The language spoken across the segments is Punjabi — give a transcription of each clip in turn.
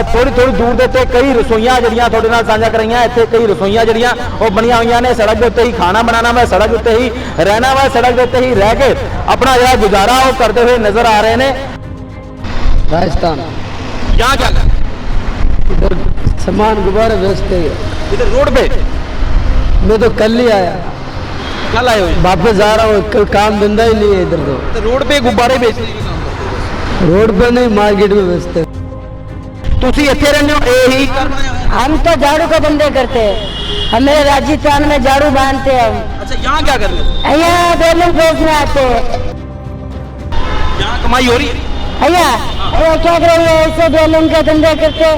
ਥੋੜੀ ਥੋੜੀ ਦੂਰ ਦੇ ਉੱਤੇ ਕਈ ਰਸੋਈਆਂ ਜਿਹੜੀਆਂ ਤੁਹਾਡੇ ਨਾਲ ਸਾਂਝਾ ਕਰਾਈਆਂ ਇੱਥੇ ਕਈ ਰਸੋਈਆਂ ਜਿਹੜੀਆਂ ਉਹ ਬਣੀਆਂ ਹੋਈਆਂ ਨੇ ਸੜਕ ਦੇ ਉੱਤੇ ਹੀ ਖਾਣਾ ਬਣਾਉਣਾ ਵਾ ਸੜਕ ਦੇ ਉੱਤੇ ਹੀ ਰਹਿਣਾ ਵਾ ਸੜਕ ਦੇ ਉੱਤੇ ਹੀ ਰਹਿ ਕੇ ਆਪਣਾ ਜਿਹੜਾ ਗੁਜ਼ਾਰਾ ਉਹ ਕਰਦੇ ਹੋਏ ਨਜ਼ਰ ਆ ਰਹੇ ਨੇ राजस्थान यहाँ क्या कर इधर सामान गुब्बारे बेचते हैं इधर रोड पे मैं तो कल ही आया कल आए हुए वापस जा रहा हूँ कल काम धंधा ही नहीं है इधर तो तो रोड पे गुब्बारे बेचने का काम करते रोड पे नहीं मार्केट में बेचते हैं हो ਤੁਸੀਂ ਇੱਥੇ ਰਹਿੰਦੇ ਹੋ ਇਹੀ हम तो झाड़ू का धंधे करते हैं हम मेरे राजस्थान में झाड़ू बांधते हैं हम अच्छा यहाँ क्या कर रहे हो यहाँ बैलून बेचने आते हैं यहाँ कमाई हो रही है भैया ये क्या करेंगे ऐसे बैलून का धंधा करते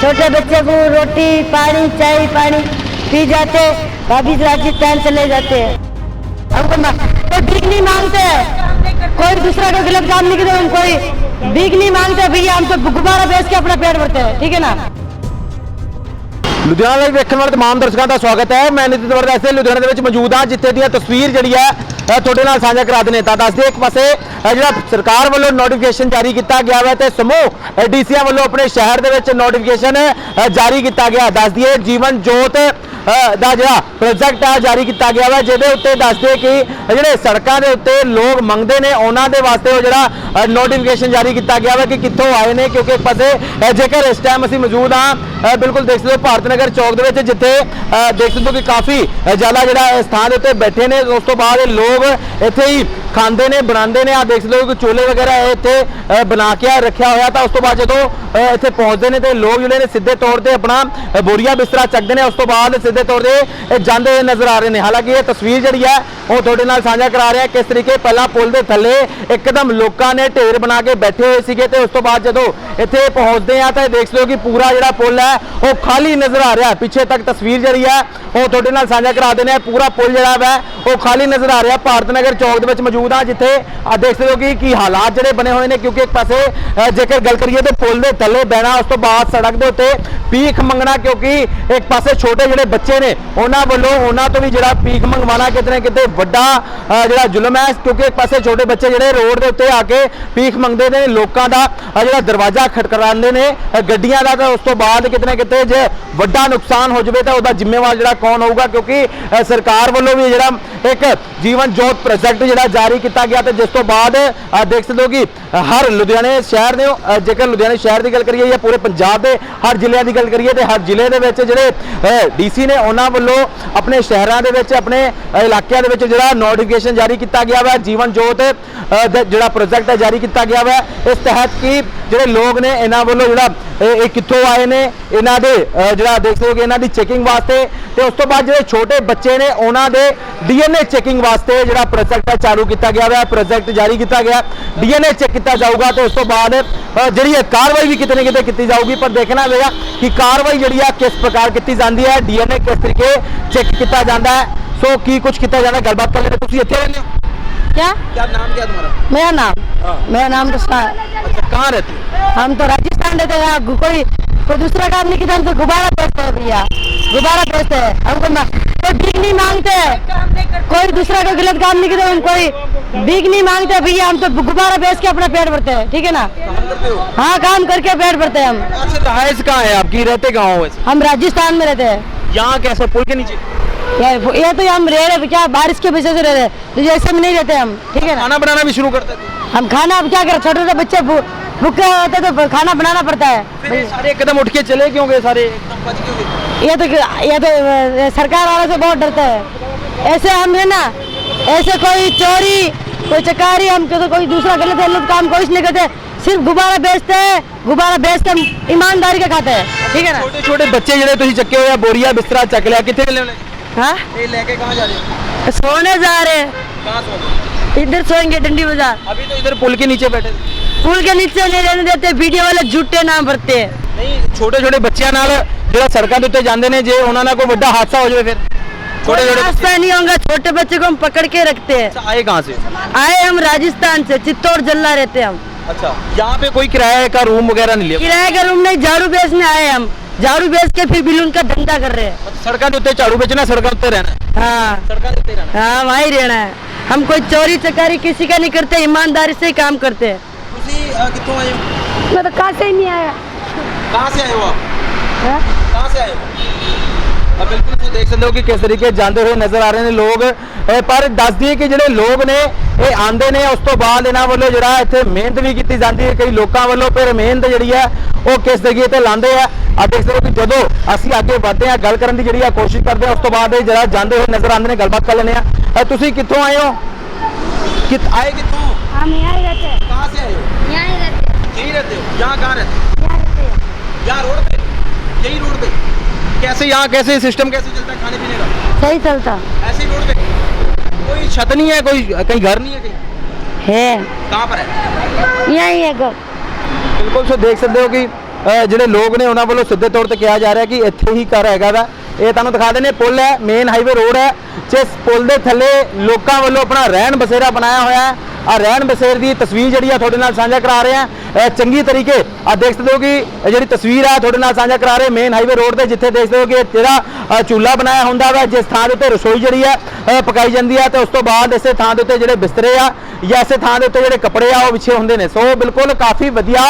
छोटे बच्चे को रोटी पानी चाय पानी पी जाते वापिस राजस्थान चले जाते हमको मा- कोई भीख नहीं मांगते कोई दूसरा का गलत काम नहीं करते हम कोई भीख नहीं मांगते भैया हम तो गुब्बारा बेच के अपना पेट भरते हैं ठीक है ना ਲੁਧਿਆਣਾ ਲਾਈਵ ਵੇਖਣ ਵਾਲੇ ਤਮਾਮ ਦਰਸ਼ਕਾਂ ਦਾ ਸਵਾਗਤ ਹੈ ਮੈਂ ਨਿਤਿਨ ਵਰਦਾਸੇ ਲੁਧਿਆਣਾ ਦੇ ਵਿੱਚ ਮੌਜੂਦ ਹਾਂ ਜਿੱਥੇ ਦੀਆਂ ਤਸਵੀਰ ਜਿਹੜੀ ਹੈ ਇਹ ਤੁਹਾਡੇ ਨਾਲ ਸਾਂਝਾ ਕਰਾ ਦਿੰਦੇ ਤਾਂ ਦੱਸਦੇ ਇੱਕ ਪਾਸੇ ਇਹ ਜਿਹੜਾ ਸਰਕਾਰ ਵੱਲੋਂ ਨੋਟੀਫਿਕੇਸ਼ਨ ਜਾਰੀ ਕੀਤਾ ਗਿਆ ਹੈ ਤੇ ਸਮੂਹ ਡੀਸੀਆਂ ਵੱਲੋਂ ਆਪਣੇ ਸ਼ਹਿਰ ਦੇ ਵਿੱਚ ਨੋਟੀਫਿਕੇਸ਼ਨ ਜਾਰੀ ਕੀਤਾ ਗਿਆ ਦੱਸ ਦਈਏ ਜੀਵਨ ਜੋਤ ਅ, ਦਾ ਜਿਹੜਾ ਪ੍ਰੋਜੈਕਟ ਆ, ਜਾਰੀ ਕੀਤਾ ਗਿਆ ਵਾ, ਜਿਹਦੇ ਉੱਤੇ ਦੱਸਦੇ ਕਿ ਜਿਹੜੇ ਸੜਕਾਂ ਦੇ ਉੱਤੇ ਲੋਕ ਮੰਗਦੇ ਨੇ, ਉਹਨਾਂ ਦੇ ਵਾਸਤੇ ਉਹ ਜਿਹੜਾ ਨੋਟੀਫਿਕੇਸ਼ਨ ਜਾਰੀ ਕੀਤਾ ਗਿਆ ਵਾ ਕਿ ਕਿੱਥੋਂ ਆਏ ਨੇ, ਕਿਉਂਕਿ ਇੱਕ ਪਾਸੇ ਜੇਕਰ ਇਸ ਟਾਈਮ ਅਸੀਂ ਮੌਜੂਦ ਹਾਂ ਬਿਲਕੁਲ ਦੇਖ ਸਕਦੇ ਹੋ, ਭਾਰਤ ਨਗਰ ਚੌਕ ਦੇ ਵਿੱਚ, ਜਿੱਥੇ ਦੇਖ ਸਕਦੇ ਹੋ ਕਿ ਕਾਫੀ ਜ਼ਿਆਦਾ ਜਿਹੜਾ ਇਸ ਥਾਂ ਦੇ ਉੱਤੇ ਬੈਠੇ ਨੇ, ਉਸ ਤੋਂ ਬਾਅਦ ਲੋਕ ਇੱਥੇ ਹੀ ਖਾਂਦੇ ਨੇ ਬਣਾਉਂਦੇ ਨੇ। ਆ ਦੇਖ ਸਕਦੇ ਕਿ ਚੋਲੇ ਵਗੈਰਾ ਇਹ ਇੱਥੇ ਬਣਾ ਕੇ ਰੱਖਿਆ ਹੋਇਆ ਤਾਂ ਉਸ ਤੋਂ ਬਾਅਦ ਜਦੋਂ ਇੱਥੇ ਪਹੁੰਚਦੇ ਨੇ ਤੇ ਲੋਕ ਜਿਹੜੇ ਨੇ ਸਿੱਧੇ ਤੌਰ ਤੇ ਆਪਣਾ ਅ, ਬੋਰੀਆ ਬਿਸਤਰਾ ਚੱਕਦੇ ਨੇ। ਉਸ ਤੋਂ ਬਾਅਦ ਸਿੱਧੇ ਤੌਰ ਤੇ ਜਾਂਦੇ ਹੋਏ ਨਜ਼ਰ ਆ ਰਹੇ ਨੇ। ਹਾਲਾਂਕਿ ਇਹ ਤਸਵੀਰ ਜਿਹੜੀ ਹੈ ਉਹ ਤੁਹਾਡੇ ਨਾਲ ਸਾਂਝਾ ਕਰਾ ਰਿਹਾ ਕਿਸ ਤਰੀਕੇ ਪਹਿਲਾਂ ਪੁਲ ਦੇ ਥੱਲੇ ਇੱਕਦਮ ਲੋਕਾਂ ਨੇ ਢੇਰ ਬਣਾ ਕੇ ਬੈਠੇ ਹੋਏ ਸੀਗੇ ਤੇ ਉਸ ਤੋਂ ਬਾਅਦ ਜਦੋਂ ਇੱਥੇ ਪਹੁੰਚਦੇ ਆ ਤਾਂ ਇਹ ਦੇਖ ਸਕਦੇ ਕਿ ਪੂਰਾ ਜਿਹੜਾ ਪੁਲ ਹੈ ਉਹ ਖਾਲੀ ਨਜ਼ਰ ਆ ਰਿਹਾ। ਪਿੱਛੇ ਤੱਕ ਤਸਵੀਰ ਜਿਹੜੀ ਹੈ ਉਹ ਤੁਹਾਡੇ ਨਾਲ ਸਾਂਝਾ ਕਰਾ ਦਿੰਦੇ ਪੂਰਾ ਪੁਲ ਜਿਹੜਾ ਹੈ ਉਹ ਖਾਲੀ ਨਜ਼ਰ ਆ ਰਿਹਾ। ਭਾਰਤ ਨਗਰ ਚੌਕ ਦੇ ਵਿੱਚ ਮੌਜੂਦ ਆ ਜਿੱਥੇ ਆ ਦੇਖ ਸਕਦੇ ਹੋ ਕਿ ਕੀ ਹਾਲਾਤ ਜਿਹੜੇ ਬਣੇ ਹੋਏ ਨੇ, ਕਿਉਂਕਿ ਇੱਕ ਪਾਸੇ ਜੇਕਰ ਗੱਲ ਕਰੀਏ ਤੇ ਪੁਲ ਦੇ ਥੱਲੇ ਬਹਿਣਾ, ਉਸ ਤੋਂ ਬਾਅਦ ਸੜਕ ਦੇ ਉੱਤੇ ਭੀਖ ਮੰਗਣਾ, ਕਿਉਂਕਿ ਇੱਕ ਪਾਸੇ ਛੋਟੇ ਜਿਹੜੇ ਬੱਚੇ ਨੇ, ਉਹਨਾਂ ਵੱਲੋਂ ਉਹਨਾਂ ਤੋਂ ਵੀ ਜਿਹੜਾ ਭੀਖ ਮੰਗਵਾਉਣਾ ਕਿਤੇ ਨਾ ਕਿਤੇ ਵੱਡਾ ਜਿਹੜਾ ਜ਼ੁਲਮ ਹੈ, ਕਿਉਂਕਿ ਇੱਕ ਪਾਸੇ ਛੋਟੇ ਬੱਚੇ ਜਿਹੜੇ ਰੋਡ ਦੇ ਉੱਤੇ ਆ ਕੇ ਭੀਖ ਮੰਗਦੇ ਨੇ, ਲੋਕਾਂ ਦਾ ਜਿਹੜਾ ਦਰਵਾਜ਼ਾ ਖਟਕਰਾਉਂਦੇ ਨੇ ਗੱਡੀਆਂ ਦਾ, ਤਾਂ ਉਸ ਤੋਂ ਬਾਅਦ ਕਿਤੇ ਨਾ ਕਿਤੇ ਜੇ ਵੱਡਾ ਨੁਕਸਾਨ ਹੋ ਜਾਵੇ, ਤਾਂ ਉਹਦਾ ਜ਼ਿੰਮੇਵਾਰ ਜਿਹੜਾ ਕੌਣ ਹੋਊਗਾ, ਕਿਉਂਕਿ ਸਰਕਾਰ ਵੱਲੋਂ ਵੀ ਜਿਹੜਾ ਇੱਕ ਜੀਵਨ ਜੋਤ ਪ੍ਰੋਜੈਕਟ ਜਿਹੜਾ ਜਾਰੀ ਕੀਤਾ ਗਿਆ ਤੇ ਜਿਸ ਤੋਂ ਬਾਅਦ ਦੇਖ ਸਕਦੇ ਹੋ ਕਿ ਹਰ ਲੁਧਿਆਣੇ ਸ਼ਹਿਰ ਦੇ ਜੇਕਰ ਲੁਧਿਆਣੇ ਸ਼ਹਿਰ ਦੀ ਗੱਲ ਕਰੀਏ ਜਾਂ ਪੂਰੇ ਪੰਜਾਬ ਦੇ ਹਰ ਜ਼ਿਲ੍ਹਿਆਂ ਦੀ ਗੱਲ ਕਰੀਏ ਤੇ ਹਰ ਜ਼ਿਲ੍ਹੇ ਦੇ ਵਿੱਚ ਜਿਹੜੇ ਡੀਸੀ ਨੇ ਉਹਨਾਂ ਵੱਲੋਂ ਆਪਣੇ ਸ਼ਹਿਰਾਂ ਦੇ ਵਿੱਚ, ਆਪਣੇ ਇਲਾਕਿਆਂ ਦੇ ਵਿੱਚ ਜਿਹੜਾ ਨੋਟੀਫਿਕੇਸ਼ਨ ਜਾਰੀ ਕੀਤਾ ਗਿਆ ਵਾ, ਜੀਵਨ ਜੋਤ ਦਾ ਜਿਹੜਾ ਪ੍ਰੋਜੈਕਟ ਹੈ ਜਾਰੀ ਕੀਤਾ ਗਿਆ ਵਾ, ਇਸ ਤਹਿਤ ਕੀ ਜਿਹੜੇ ਲੋਕ ਨੇ ਇਹਨਾਂ ਵੱਲੋਂ ਜਿਹੜਾ, ਇਹ ਕਿੱਥੋਂ ਆਏ ਨੇ, ਇਹਨਾਂ ਦੇ ਜਿਹੜਾ ਦੇਖ ਸਕਦੇ ਹੋ ਕਿ ਇਹਨਾਂ ਦੀ ਚੈਕਿੰਗ ਵਾਸਤੇ ਤੇ ਉਸ ਤੋਂ ਬਾਅਦ ਜਿਹੜੇ ਛੋਟੇ ਬੱਚੇ ਨੇ ਉਹਨਾਂ ਦੇ ਡੀਐਨਏ ਚੈਕਿੰਗ ਵਾਸਤੇ ਜਿਹੜਾ ਪ੍ਰੋਜੈਕਟ ਹੈ ਚਾਲੂ ਕੀਤਾ ਗਿਆ ਵਾ ਪ੍ਰੋਜੈਕਟ ਜਾਰੀ ਕੀਤਾ ਗਿਆ ਡੀਐਨਏ ਚੈੱਕ ਕੀਤਾ ਜਾਊਗਾ ਤੇ ਉਸ ਤੋਂ ਬਾਅਦ ਅ, ਜਿਹੜੀ ਇਹ ਕਾਰਵਾਈ ਵੀ ਕਿਤੇ ਨਾ ਕਿਤੇ ਕੀਤੀ ਜਾਊਗੀ ਪਰ ਦੇਖਣਾ ਹੋਵੇਗਾ ਕਿ ਕਾਰਵਾਈ ਜਿਹੜੀ ਆ ਕਿਸ ਪ੍ਰਕਾਰ ਕੀਤੀ ਜਾਂਦੀ ਹੈ ਡੀਐਨਏ ਕਿਸ ਤਰੀਕੇ ਚੈੱਕ ਕੀਤਾ ਜਾਂਦਾ ਹੈ ਸੋ ਕੀ ਕੁਝ ਕੀਤਾ ਜਾਂਦਾ ਹੈ, ਗੱਲਬਾਤ ਕਰ ਲੈਣੇ ਤੁਸੀਂ ਇੱਥੇ ਰਹਿੰਦੇ ਹੋ क्या क्या नाम क्या तुम्हारा मेरा नाम मेरा नाम तो सा- अच्छा कहाँ रहते हो हम तो राजस्थान रहते हैं यहाँ गु- कोई कोई दूसरा काम नहीं किया तो गुब्बारा बेचते हैं भैया? गुब्बारा बेचते हैं। हमको कोई भीख नहीं मांगते। कोई दूसरा का गलत काम नहीं करते हम कोई भीख नहीं मांगते। भैया हम तो गुब्बारा बेच के अपना पेट भरते हैं ठीक है ना? हो काम करके पेट भरते हैं हम। अच्छा रहायश कहाँ है आपकी? रहते वैसे? हम राजस्थान में रहते हैं। यहाँ कैसे? पुल के नीचे? ये तो हम रह रहे क्या बारिश की वजह से रह रहे तो ऐसे में नहीं रहते हम ठीक है ना? खाना बनाना भी शुरू करते हम खाना अब क्या करें? छोटे छोटे बच्चे भूखे होते तो खाना बनाना पड़ता है। सारे एकदम उठ के चले क्यों गए सारे? तो ये तो ये तो सरकार वालों से बहुत डरता है। ऐसे हम है ना ऐसे कोई चोरी कोई चकारी हम तो, तो कोई दूसरा गलत गलत काम कोई नहीं करते सिर्फ़ गुब्बारा बेचते हैं गुब्बारा बेचते हम ईमानदारी के खाते हैं। ठीक है ना? छोटे छोटे बच्चे जो तो चक्के हो या बोरिया बिस्तरा चक लिया कितने हाँ? लेके कहाँ जा रहे सोने जा रहे हैं। इधर सोएँगे डंडी बाज़ार अभी तो इधर पुल के नीचे बैठे पुल के नीचे नहीं रहने देते वीडियो वाले झूठे नाम भरते हैं ਨਹੀਂ ਛੋਟੇ ਛੋਟੇ ਬੱਚਿਆਂ ਨਾਲ ਜਿਹੜਾ ਸੜਕਾਂ ਦੇ ਉੱਤੇ ਜਾਂਦੇ ਨੇ ਜੇ ਉਹਨਾਂ ਨਾਲ ਕੋਈ ਵੱਡਾ ਹਾਦਸਾ ਹੋ ਜਾਵੇ ਫਿਰ कोई ਛੋਟੇ ਛੋਟੇ रास्ता नहीं होगा छोटे बच्चे को हम पकड़ के रखते हैं अच्छा, आए कहाँ से आए हम राजस्थान से चित्तौड़ जल्ला रहते हैं हम अच्छा यहाँ पे कोई किराए का रूम वगैरह नहीं लिया किराए का रूम नहीं झाड़ू बेचने आए हम झाड़ू बेच के फिर बिलून का धंधा कर रहे हैं ਸੜਕਾਂ ਦੇ ਉੱਤੇ ਝਾੜੂ ਵੇਚਣਾ ਸੜਕਾਂ ਉੱਤੇ ਰਹਿਣਾ हाँ ਸੜਕਾਂ ਦੇ ਉੱਤੇ ਰਹਿਣਾ हाँ वहीं रहना है हम कोई चोरी चकारी किसी का नहीं करते ईमानदारी से ही काम करते हैं ਤੁਸੀਂ ਕਿੱਥੋਂ ਆਏ ਹੋ मैं तो कहाँ से ही नहीं आया कहाँ से आए हो आप हाँ? कहाँ से आए हो अब बिल्कुल ਤੁਸੀਂ ਦੇਖ ਸਕਦੇ ਹੋ ਕਿ ਕਿਸ ਤਰੀਕੇ ਜਾਂਦੇ ਹੋਏ ਨਜ਼ਰ ਆ ਰਹੇ ਨੇ ਲੋਕ ਇਹ ਪਰ ਦੱਸ ਦਈਏ ਕਿ ਜਿਹੜੇ ਲੋਕ ਨੇ ਇਹ ਆਂਦੇ ਨੇ ਉਸ ਤੋਂ ਬਾਅਦ ਇਹਨਾਂ ਵੱਲੋਂ ਜਿਹੜਾ ਇੱਥੇ ਮਿਹਨਤ ਵੀ ਕੀਤੀ ਜਾਂਦੀ ਹੈ ਕਈ ਲੋਕਾਂ ਵੱਲੋਂ ਫਿਰ ਮਿਹਨਤ ਜਿਹੜੀ ਹੈ ਉਹ ਕਿਸ ਤਰੀਕੇ ਤੇ ਲਾਉਂਦੇ ਆ ਆ ਦੇਖ ਸਕਦੇ ਹੋ ਕਿ ਜਦੋਂ ਅਸੀਂ ਅੱਗੇ ਵਧਦੇ ਆ ਗੱਲ ਕਰਨ ਦੀ ਜਿਹੜੀ ਆ ਕੋਸ਼ਿਸ਼ ਕਰਦੇ ਆ ਉਸ ਤੋਂ ਬਾਅਦ ਇਹ ਜਿਹੜਾ ਜਾਂਦੇ ਹੋਏ ਨਜ਼ਰ ਆਉਂਦੇ ਨੇ ਗੱਲਬਾਤ ਕਰ ਲੈਂਦੇ ਆ ਅ, ਤੁਸੀਂ ਕਿੱਥੋਂ ਆਏ ਹੋ ਕਿ ਆਏ ਕਿੱਥੋਂ हम यहाँ ही रहते हैं कहाँ से आए हो यहाँ ही रहते हैं यहीं रहते हो यहाँ कहाँ रहते हो यहाँ रहते हैं यहाँ रोड पे यही रोड पे कैसे यहाँ कैसे सिस्टम कैसे चलता है खाने पीने का सही चलता ऐसे ही रोड पे कोई छत नहीं है कोई कहीं घर नहीं है कहीं है कहाँ पर है यहाँ ही है घर ਬਿਲਕੁਲ ਸੋ ਦੇਖ ਸਕਦੇ ਹੋ ਕਿ ਅ, ਜਿਹੜੇ ਲੋਕ ਨੇ ਉਹਨਾਂ ਵੱਲੋਂ ਸਿੱਧੇ ਤੌਰ ਤੇ ਕਿਹਾ ਜਾ ਰਿਹਾ ਕਿ ਇੱਥੇ ਹੀ ਘਰ ਹੈਗਾ ਵਾ ਇਹ ਤੁਹਾਨੂੰ ਦਿਖਾ ਦਿੰਦੇ ਪੁਲ ਹੈ ਮੇਨ ਹਾਈਵੇ ਰੋਡ ਹੈ ਜਿਸ ਪੁਲ ਦੇ ਥੱਲੇ ਲੋਕਾਂ ਵੱਲੋਂ ਆਪਣਾ ਰਹਿਣ ਬਸੇਰਾ ਬਣਾਇਆ ਹੋਇਆ ਹੈ ਆ ਰਹਿਣ ਬਸੇਰ ਦੀ ਤਸਵੀਰ ਜਿਹੜੀ ਆ ਤੁਹਾਡੇ ਨਾਲ ਸਾਂਝਾ ਕਰਾ ਰਹੇ ਆ। ਚੰਗੀ ਤਰੀਕੇ ਆ ਦੇਖ ਸਕਦੇ ਹੋ ਕਿ ਜਿਹੜੀ ਤਸਵੀਰ ਆ ਤੁਹਾਡੇ ਨਾਲ ਸਾਂਝਾ ਕਰਾ ਰਹੇ ਮੇਨ ਹਾਈਵੇ ਰੋਡ ਤੇ ਜਿੱਥੇ ਦੇਖਦੇ ਹੋ ਕਿ ਜਿਹੜਾ ਅ, ਬਣਾਇਆ ਹੁੰਦਾ ਵਾ ਜਿਸ ਥਾਂ ਦੇ ਉੱਤੇ ਰਸੋਈ ਜਿਹੜੀ ਆ ਪਕਾਈ ਜਾਂਦੀ ਆ ਤੇ ਉਸ ਤੋਂ ਬਾਅਦ ਇਸੇ ਥਾਂ ਦੇ ਉੱਤੇ ਜਿਹੜੇ ਬਿਸਤਰੇ ਆ ਜਾਂ ਇਸੇ ਥਾਂ ਦੇ ਉੱਤੇ ਜਿਹੜੇ ਕੱਪੜੇ ਆ ਉਹ ਵਿਛੇ ਹੁੰਦੇ ਨੇ। ਸੋ ਬਿਲਕੁਲ ਕਾਫੀ ਵਧੀਆ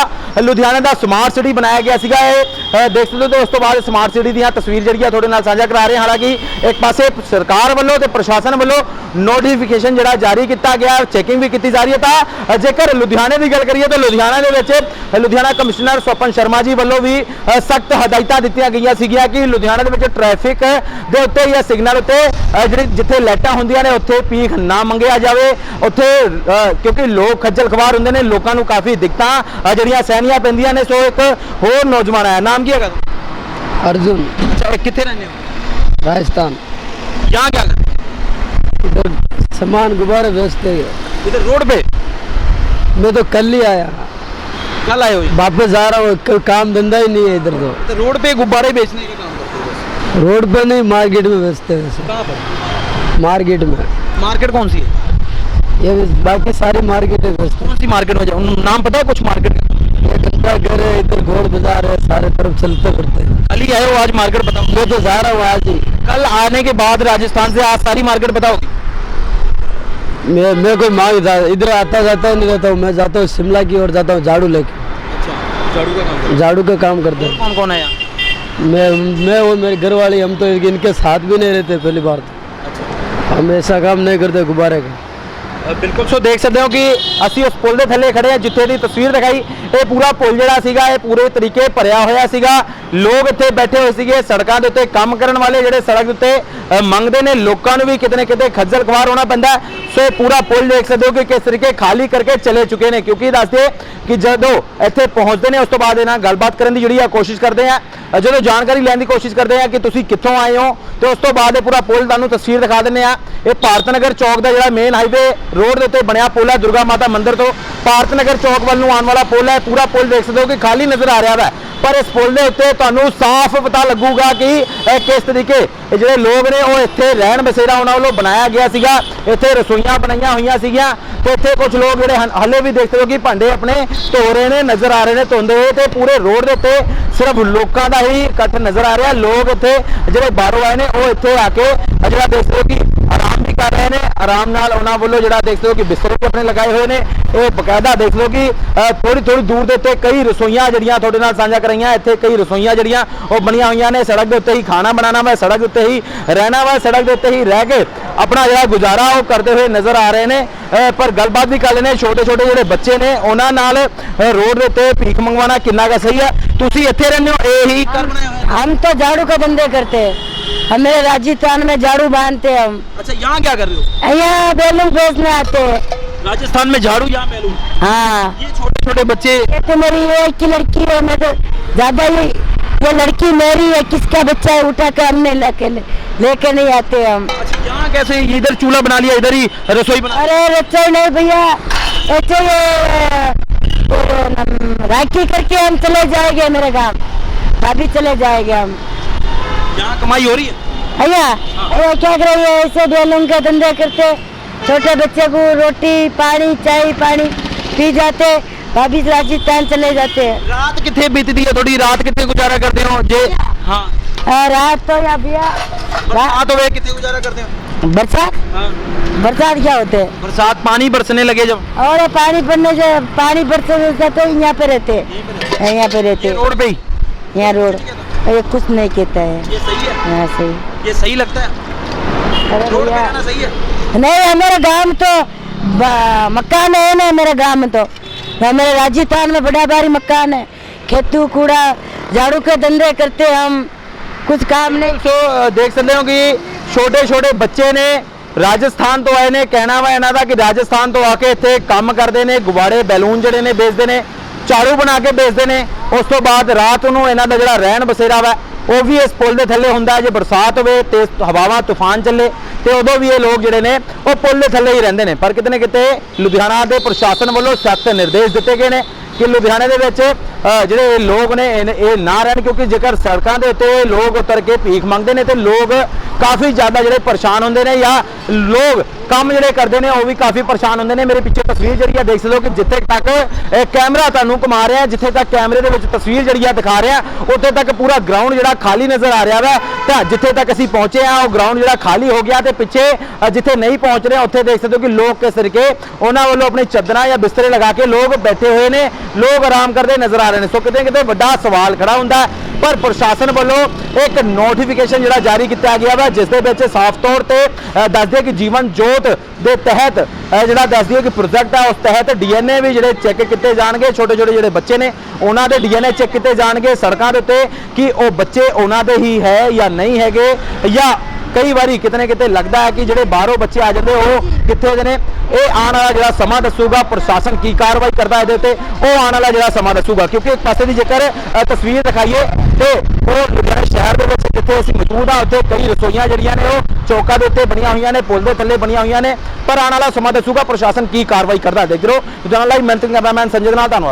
ਲੁਧਿਆਣਾ ਦਾ ਸਮਾਰਟ ਸਿਟੀ ਬਣਾਇਆ ਗਿਆ ਸੀਗਾ ਇਹ। ਦੇਖ ਸਕਦੇ ਹੋ ਤੇ ਉਸ ਤੋਂ ਬਾਅਦ ਸਮਾਰਟ ਸਿਟੀ ਦੀਆਂ ਤਸਵੀਰ ਜਿਹੜੀ ਆ ਤੁਹਾਡੇ ਨਾਲ ਸਾਂਝਾ ਕਰਾ ਰਹੇ ਹਾਂ। ਹਾਲਾਂਕਿ ਇੱਕ ਪਾਸੇ ਸਰਕਾਰ ਵੱਲੋਂ ਤੇ ਪ੍ਰਸ਼ਾਸਨ ਵੱਲੋਂ ਨੋਟੀਫਿਕੇਸ਼ਨ ਜਿਹੜਾ ਜਾਰੀ ਕੀਤਾ ਗਿਆ ਚੈਕਿੰਗ ਵੀ ਕੀਤੀ ਜਾ ਰਹੀ ਹੈ ਤਾਂ ਅ, ਜੇਕਰ ਲੁਧਿਆਣੇ ਦੀ ਗੱਲ ਕਰੀਏ ਤਾਂ ਲੁਧਿਆਣਾ ਦੇ ਵਿੱਚ ਅ, ਲੁਧਿਆਣਾ ਕਮਿਸ਼ਨਰ ਸਵਪਨ ਸ਼ਰਮਾ ਜੀ ਵੱਲੋਂ ਵੀ ਸਖਤ ਹਦਾਇਤਾਂ ਦਿੱਤੀਆਂ ਗਈਆਂ ਸੀਗੀਆਂ ਕਿ ਲੁਧਿਆਣਾ ਦੇ ਵਿੱਚ ਟ੍ਰੈਫਿਕ ਦੇ ਉੱਤੇ ਜਾਂ ਸਿਗਨਲ ਉੱਤੇ ਅ, ਜਿਹੜੀ ਜਿੱਥੇ ਲਾਈਟਾਂ ਹੁੰਦੀਆਂ ਨੇ ਉੱਥੇ ਪੀਖ ਨਾ ਮੰਗਿਆ ਜਾਵੇ ਉੱਥੇ ਅ, ਕਿਉਂਕਿ ਲੋਕ ਖੱਜਲ ਖਵਾਰ ਹੁੰਦੇ ਨੇ ਲੋਕਾਂ ਨੂੰ ਕਾਫੀ ਦਿੱਕਤਾਂ ਅ, ਜਿਹੜੀਆਂ ਸਹਿਣੀਆਂ ਪੈਂਦੀਆਂ ਨੇ ਸੋ ਇੱਕ ਹੋਰ ਨੌਜਵਾਨ ਆਇਆ ਨਾਮ ਕੀ ਹੈਗਾ अर्जुन ਅੱਛਾ ਇਹ ਕਿੱਥੇ ਰਹਿੰਦੇ ਹੋ राजस्थान यहाँ क्या करते इधर सामान गुब्बारे बेचते हैं। इधर रोड पे? मैं तो कल ही आया। कल आए हो ये? वापस आ रहा हूँ कोई काम धंधा ही नहीं है इधर तो। रोड पे गुब्बारे बेचने का काम करते हो बस। रोड पे नहीं मार्केट में बेचते हैं सब। कहाँ पर? मार्केट में। मार्केट कौन सी है? ये बाकी सारी मार्केट में बेचते कौन सी मार्केट में जाओ नाम पता है कुछ मार्केट का? हैं ये गंदा घर है इधर घोड़ बाज़ार है सारे तरफ़ चलते फिरते हैं। कल ही आए हो आज मार्केट बताओ। मैं तो जा रहा हूँ आज ही। कल आने के बाद राजस्थान से आज सारी मार्केट बताओगी। मैं मैं कोई मांग था। इधर आता जाता ही नहीं रहता हूँ। मैं जाता हूँ शिमला की ओर जाता हूँ झाड़ू लेके। झाड़ू का काम झाड़ू का काम करते हैं। कौन कौन है यहाँ? मैं मैं और मेरे घर वाली हम तो इनके साथ भी नहीं रहते पहली बार तो। अच्छा। हम ऐसा काम नहीं करते गुब्बारे का। ਬਿਲਕੁਲ। ਸੋ ਦੇਖ ਸਕਦੇ ਹੋ ਕਿ ਅਸੀਂ ਉਸ ਪੁਲ ਦੇ ਥੱਲੇ ਖੜੇ ਆ ਜਿੱਥੇ ਦੀ ਤਸਵੀਰ ਦਿਖਾਈ। ਇਹ ਪੂਰਾ ਪੁਲ ਜਿਹੜਾ ਸੀਗਾ, ਇਹ ਪੂਰੇ ਤਰੀਕੇ ਭਰਿਆ ਹੋਇਆ ਸੀਗਾ। ਲੋਕ ਇੱਥੇ ਬੈਠੇ ਹੋਏ ਸੀਗੇ, ਸੜਕਾਂ ਦੇ ਉੱਤੇ ਕੰਮ ਕਰਨ ਵਾਲੇ ਜਿਹੜੇ ਸੜਕ ਦੇ ਉੱਤੇ ਮੰਗਦੇ ਨੇ। ਲੋਕਾਂ ਨੂੰ ਵੀ ਕਿਤੇ ਨਾ ਕਿਤੇ ਖੱਜਲ ਖਵਾਰ ਹੋਣਾ ਪੈਂਦਾ ਸੋ ਇਹ ਪੂਰਾ ਪੁਲ ਦੇਖ ਸਕਦੇ ਹੋ ਕਿ ਕਿਸ ਤਰੀਕੇ ਖਾਲੀ ਕਰਕੇ ਚਲੇ ਚੁੱਕੇ ਨੇ। ਕਿਉਂਕਿ ਦੱਸਦੇ ਕਿ ਜਦੋਂ ਇੱਥੇ ਪਹੁੰਚਦੇ ਨੇ, ਉਸ ਤੋਂ ਬਾਅਦ ਇਹਨਾਂ ਗੱਲਬਾਤ ਕਰਨ ਦੀ ਜਿਹੜੀ ਆ ਕੋਸ਼ਿਸ਼ ਕਰਦੇ ਆ। ਜਦੋਂ ਜਾਣਕਾਰੀ ਲੈਣ ਦੀ ਕੋਸ਼ਿਸ਼ ਕਰਦੇ ਆ ਕਿ ਤੁਸੀਂ ਕਿੱਥੋਂ ਆਏ ਹੋ, ਤੇ ਉਸ ਤੋਂ ਬਾਅਦ ਇਹ ਪੂਰਾ ਪੁਲ ਤੁਹਾਨੂੰ ਤਸਵੀਰ ਦਿਖਾ ਦਿੰਦੇ ਆ। ਇਹ ਭਾਰਤ ਨਗਰ ਚੌਕ ਦਾ ਜਿਹੜਾ ਮੇਨ ਹਾਈਵੇ ਰੋਡ ਦੇ ਉੱਤੇ ਬਣਿਆ ਪੁਲ ਹੈ, ਦੁਰਗਾ ਮਾਤਾ ਮੰਦਿਰ ਤੋਂ ਭਾਰਤ ਨਗਰ ਚੌਕ ਵੱਲ ਨੂੰ ਆਉਣ ਵਾਲਾ ਪੁਲ ਹੈ, ਪੂਰਾ ਪੁਲ ਦੇਖ ਸਕਦੇ ਹੋ ਕਿ ਖਾਲੀ ਨਜ਼ਰ ਆ ਰਿਹਾ ਹੈ ਪਰ ਇਸ ਪੁਲ ਦੇ ਉੱਤੇ ਤੁਹਾਨੂੰ ਸਾਫ਼ ਪਤਾ ਲੱਗੂਗਾ ਕਿ ਇਹ ਕਿਸ ਤਰੀਕੇ, ਇਹ ਜਿਹੜੇ ਲੋਕ ਨੇ, ਉਹ ਇੱਥੇ ਰਹਿਣ ਬਸੇਰਾ ਉਹਨਾਂ ਵੱਲੋਂ ਬਣਾਇਆ ਗਿਆ ਸੀਗਾ। ਇੱਥੇ ਰਸੋਈਆਂ ਬਣਾਈਆਂ ਹੋਈਆਂ ਸੀਗੀਆਂ ਤੇ ਇੱਥੇ ਕੁਝ ਲੋਕ ਜਿਹੜੇ ਹਨ, ਹਲੇ ਵੀ ਦੇਖ ਸਕਦੇ ਹੋ ਕਿ ਭਾਂਡੇ ਆਪਣੇ ਧੋ ਰਹੇ ਨੇ, ਨਜ਼ਰ ਆ ਰਹੇ ਨੇ ਧੋਂਦੇ ਹੋਏ ਤੇ ਪੂਰੇ ਰੋਡ ਦੇ ਉੱਤੇ ਸਿਰਫ ਲੋਕਾਂ ਦਾ ਹੀ ਇਕੱਠ ਨਜ਼ਰ ਆ ਰਿਹਾ। ਲੋਕ ਇੱਥੇ ਜਿਹੜੇ ਬਾਹਰੋਂ ਆਏ ਨੇ, ਉਹ ਇੱਥੇ ਆ ਕੇ ਜਿਹੜਾ ਦੇਖ ਸਕਦੇ ਹੋ ਕਿ ਨੇ ਆਰਾਮ ਨਾਲ ਉਹਨਾਂ ਵੱਲੋਂ ਜਿਹੜਾ ਦੇਖ ਸਕਦੇ ਹੋ ਕਿ ਬਿਸਤਰੇ ਵੀ ਆਪਣੇ ਲਗਾਏ ਹੋਏ ਨੇ ਇਹ ਬਕਾਇਦਾ ਦੇਖ ਲਓ ਕਿ ਥੋੜੀ ਥੋੜੀ ਦੂਰ ਦੇ ਉੱਤੇ ਕਈ ਰਸੋਈਆਂ ਜਿਹੜੀਆਂ ਤੁਹਾਡੇ ਨਾਲ ਸਾਂਝਾ ਕਰਾਈਆਂ ਇੱਥੇ ਕਈ ਰਸੋਈਆਂ ਜਿਹੜੀਆਂ ਉਹ ਬਣੀਆਂ ਹੋਈਆਂ ਨੇ ਸੜਕ ਦੇ ਉੱਤੇ ਹੀ ਖਾਣਾ ਬਣਾਉਣਾ ਵਾ ਸੜਕ ਦੇ ਉੱਤੇ ਹੀ ਰਹਿਣਾ ਵਾ ਸੜਕ ਦੇ ਉੱਤੇ ਹੀ ਰਹਿ ਕੇ ਆਪਣਾ ਜਿਹੜਾ ਗੁਜ਼ਾਰਾ ਉਹ ਕਰਦੇ ਹੋਏ ਨਜ਼ਰ ਆ ਰਹੇ ਨੇ ਅਹ ਪਰ ਗੱਲਬਾਤ ਵੀ ਕਰ ਲੈਣੇ ਛੋਟੇ ਛੋਟੇ ਜਿਹੜੇ ਬੱਚੇ ਨੇ ਉਹਨਾਂ ਨਾਲ ਅਹ ਰੋਡ ਦੇ ਉੱਤੇ ਭੀਖ ਮੰਗਵਾਉਣਾ ਕਿੰਨਾ ਕੁ ਸਹੀ ਹੈ ਤੁਸੀਂ ਇੱਥੇ ਰਹਿੰਦੇ ਹੋ ਇਹੀ ਘਰ ਬਣਾਇਆ ਹੋਇਆ ਹੈ हम तो झाड़ू का धंधे करते हैं हम मेरे राजस्थान में झाड़ू बांधते हैं हम। अच्छा यहाँ क्या कर रहे हो? यहाँ बैलून बेचने आते हैं। राजस्थान में झाड़ू यहाँ बैलून? हाँ। ये छोटे छोटे बच्चे तो मेरी एक की लड़की है मैं तो ज़्यादा ही ये लड़की मेरी है किसका बच्चा है उठा कर हमने लेके लेके नहीं आते हम। अच्छा यहाँ कैसे इधर चूल्हा बना लिया इधर ही रसोई बना अरे रसोई नहीं भैया ऐसे ये राखी करके हम चले जाएँगे मेरे गाँव। अभी चले जाएँगे हम। यहाँ कमाई हो रही है? भैया अरे क्या कर रही है ऐसे बैलून का धंधा करते छोटे बच्चे को रोटी पानी चाय पानी पी जाते वापिस राजस्थान चले जाते। हैं रात कितने बीतती है थोड़ी? रात कितने गुजारा करते हो? जे हाँ। और रात तो या भैया रा- बरसात हो कितने गुजारा करते हो? बरसात? हाँ। बरसात क्या होते? हैं बरसात पानी बरसने लगे जब। और पानी पड़ने से पानी बरसने से तो यहाँ पे रहते हैं यहाँ पे रहते। हैं रोड पे ही। यहाँ रोड। ये कुछ नहीं कहता है ये सही है यहाँ से ये सही लगता है अरे रोड पे भैया रहना सही है नहीं हमारा गांव तो ब- मकान है ना मेरा गांव में तो हमारे राजस्थान में बड़ा भारी मकान है खेतू कूड़ा झाड़ू के धंधे करते हम कुछ काम नहीं ਸੋ ਅ, ਦੇਖ ਸਕਦੇ ਹੋ ਕਿ ਛੋਟੇ ਛੋਟੇ ਬੱਚੇ ਨੇ ਰਾਜਸਥਾਨ ਤੋਂ ਆਏ ਨੇ ਕਹਿਣਾ ਵਾ ਇਹਨਾਂ ਦਾ ਕਿ ਰਾਜਸਥਾਨ ਤੋਂ ਆ ਕੇ ਇੱਥੇ ਕੰਮ ਕਰਦੇ ਨੇ ਗੁਬਾਰੇ ਬੈਲੂਨ ਜਿਹੜੇ ਨੇ ਵੇਚਦੇ ਨੇ ਝਾੜੂ ਬਣਾ ਕੇ ਵੇਚਦੇ ਨੇ। ਉਸ ਤੋਂ ਬਾਅਦ ਰਾਤ ਨੂੰ ਇਹਨਾਂ ਦਾ ਜਿਹੜਾ ਰਹਿਣ ਬਸੇਰਾ ਵਾ, ਉਹ ਵੀ ਇਸ ਪੁਲ ਦੇ ਥੱਲੇ ਹੁੰਦਾ ਜੇ ਬਰਸਾਤ ਹੋਵੇ ਤੇਜ਼ ਹਵਾਵਾਂ, ਤੂਫਾਨ ਚੱਲੇ ਤੇ ਉਦੋਂ ਵੀ ਇਹ ਲੋਕ ਜਿਹੜੇ ਨੇ, ਉਹ ਪੁਲ ਦੇ ਥੱਲੇ ਹੀ ਰਹਿੰਦੇ ਨੇ। ਪਰ ਕਿਤੇ ਨਾ ਕਿਤੇ ਲੁਧਿਆਣਾ ਦੇ ਪ੍ਰਸ਼ਾਸਨ ਵੱਲੋਂ ਸਖਤ ਨਿਰਦੇਸ਼ ਦਿੱਤੇ ਗਏ ਨੇ ਕਿ ਲੁਧਿਆਣੇ ਦੇ ਵਿੱਚ ਜਿਹੜੇ ਇਹ ਲੋਕ ਨੇ, ਇਹ- ਨਾ ਰਹਿਣ ਕਿਉਂਕਿ ਜੇਕਰ ਸੜਕਾਂ ਦੇ ਉੱਤੇ ਇਹ ਲੋਕ ਉਤਰ ਕੇ ਭੀਖ ਮੰਗਦੇ ਨੇ ਤੇ ਲੋਕ ਕਾਫੀ ਜ਼ਿਆਦਾ ਜਿਹੜੇ ਪਰੇਸ਼ਾਨ ਹੁੰਦੇ ਨੇ ਜਾਂ ਲੋਕ ਕੰਮ ਜਿਹੜੇ ਕਰਦੇ ਨੇ ਉਹ ਵੀ ਕਾਫੀ ਪਰੇਸ਼ਾਨ ਹੁੰਦੇ ਨੇ। ਮੇਰੇ ਪਿੱਛੇ ਤਸਵੀਰ ਜਿਹੜੀ ਆ ਦੇਖ ਸਕਦੇ ਹੋ ਕਿ ਜਿੱਥੇ ਤੱਕ ਕੈਮਰਾ ਤੁਹਾਨੂੰ ਘੁਮਾ ਰਿਹਾ, ਜਿੱਥੇ ਤੱਕ ਕੈਮਰੇ ਦੇ ਵਿੱਚ ਤਸਵੀਰ ਜਿਹੜੀ ਆ ਦਿਖਾ ਰਿਹਾ, ਉੱਥੇ ਤੱਕ ਪੂਰਾ ਗਰਾਊਂਡ ਜਿਹੜਾ ਖਾਲੀ ਨਜ਼ਰ ਆ ਰਿਹਾ ਵਾ। ਤਾਂ ਜਿੱਥੇ ਤੱਕ ਅਸੀਂ ਪਹੁੰਚੇ ਆ ਉਹ ਗਰਾਊਂਡ ਜਿਹੜਾ ਖਾਲੀ ਹੋ ਗਿਆ ਤੇ ਪਿੱਛੇ ਜਿੱਥੇ ਨਹੀਂ ਪਹੁੰਚ ਰਹੇ, ਉੱਥੇ ਦੇਖ ਸਕਦੇ ਹੋ ਕਿ ਲੋਕ ਕਿਸ ਤਰੀਕੇ ਉਹਨਾਂ ਵੱਲੋਂ ਆਪਣੀ ਚਾਦਰਾਂ ਜਾਂ ਬਿਸਤਰੇ ਲਗਾ ਕੇ ਲੋਕ ਬੈਠੇ ਹੋਏ ਨੇ। ਲੋਕ ਆਰਾਮ ਕਰਦੇ ਨਜ਼ਰ ਆ ਰਹੇ ਨੇ। ਸੋ ਕਿਤੇ ਕਿਤੇ ਵੱਡਾ ਸਵਾਲ ਖੜਾ ਹੁੰਦਾ ਪਰ ਪ੍ਰਸ਼ਾਸਨ ਵੱਲੋਂ ਇੱਕ ਨੋਟੀਫਿਕੇਸ਼ਨ ਜਿਹੜਾ ਜਾਰੀ ਕੀਤਾ ਗਿਆ ਵਾ, ਜਿਸ ਦੇ ਵਿੱਚ ਸਾਫ਼ ਤੌਰ ਤੇ ਦੱਸਦੇ ਕਿ ਜੀਵਨ ਜੋਤ ਦੇ ਤਹਿਤ ਜਿਹੜਾ ਦੱਸਦੀ ਹੈ ਕਿ ਪ੍ਰੋਜੈਕਟ ਹੈ ਉਸ ਤਹਿਤ ਡੀਐਨਏ ਵੀ ਜਿਹੜੇ ਚੈੱਕ ਕੀਤੇ ਜਾਣਗੇ। ਛੋਟੇ ਛੋਟੇ ਜਿਹੜੇ ਬੱਚੇ ਨੇ, ਉਹਨਾਂ ਦੇ ਡੀਐਨਏ ਚੈੱਕ ਕੀਤੇ ਜਾਣਗੇ ਸੜਕਾਂ ਦੇ ਉੱਤੇ ਕਿ ਉਹ ਬੱਚੇ ਉਹਨਾਂ ਦੇ ਹੀ ਹੈ ਜਾਂ ਨਹੀਂ ਹੈਗੇ, ਜਾਂ ਕਈ ਵਾਰੀ ਕਿਤੇ ਨਾ ਕਿਤੇ ਲੱਗਦਾ ਹੈ ਕਿ ਜਿਹੜੇ ਬਾਹਰੋਂ ਬੱਚੇ ਆ ਜਾਂਦੇ, ਉਹ ਕਿੱਥੇ ਦੇ ਨੇ? ਇਹ ਆਉਣ ਵਾਲਾ ਜਿਹੜਾ ਸਮਾਂ ਦੱਸੂਗਾ ਪ੍ਰਸ਼ਾਸਨ ਕੀ ਕਾਰਵਾਈ ਕਰਦਾ ਇਹਦੇ ਉੱਤੇ ਉਹ ਆਉਣ ਵਾਲਾ ਜਿਹੜਾ ਸਮਾਂ ਦੱਸੂਗਾ। ਕਿਉਂਕਿ ਇੱਕ ਪਾਸੇ ਦੀ ਜੇਕਰ ਤਸਵੀਰ ਦਿਖਾਈਏ, ਤੇ ਉਹ ਲੁਧਿਆਣਾ ਸ਼ਹਿਰ ਦੇ ਵਿੱਚ ਜਿੱਥੇ ਅਸੀਂ ਮੌਜੂਦ ਆ ਉੱਥੇ ਕਈ ਰਸੋਈਆਂ ਜਿਹੜੀਆਂ ਨੇ, ਉਹ ਚੌਕਾਂ ਦੇ ਉੱਤੇ ਬਣੀਆਂ ਹੋਈਆਂ ਨੇ, ਪੁਲ ਦੇ ਥੱਲੇ ਬਣੀਆਂ ਹੋਈਆਂ ਨੇ। ਪਰ ਆਉਣ ਵਾਲਾ ਸਮਾਂ ਦੱਸੂਗਾ ਪ੍ਰਸ਼ਾਸਨ ਕੀ ਕਾਰਵਾਈ ਕਰਦਾ। ਹੈ। ਦੇਖ ਰਹੇ ਹੋ ਮੈਂ ਕੈਮਰਾਮੈਨ ਸੰਜੇ ਦੇ ਨਾਲ, ਧੰਨਵਾਦ।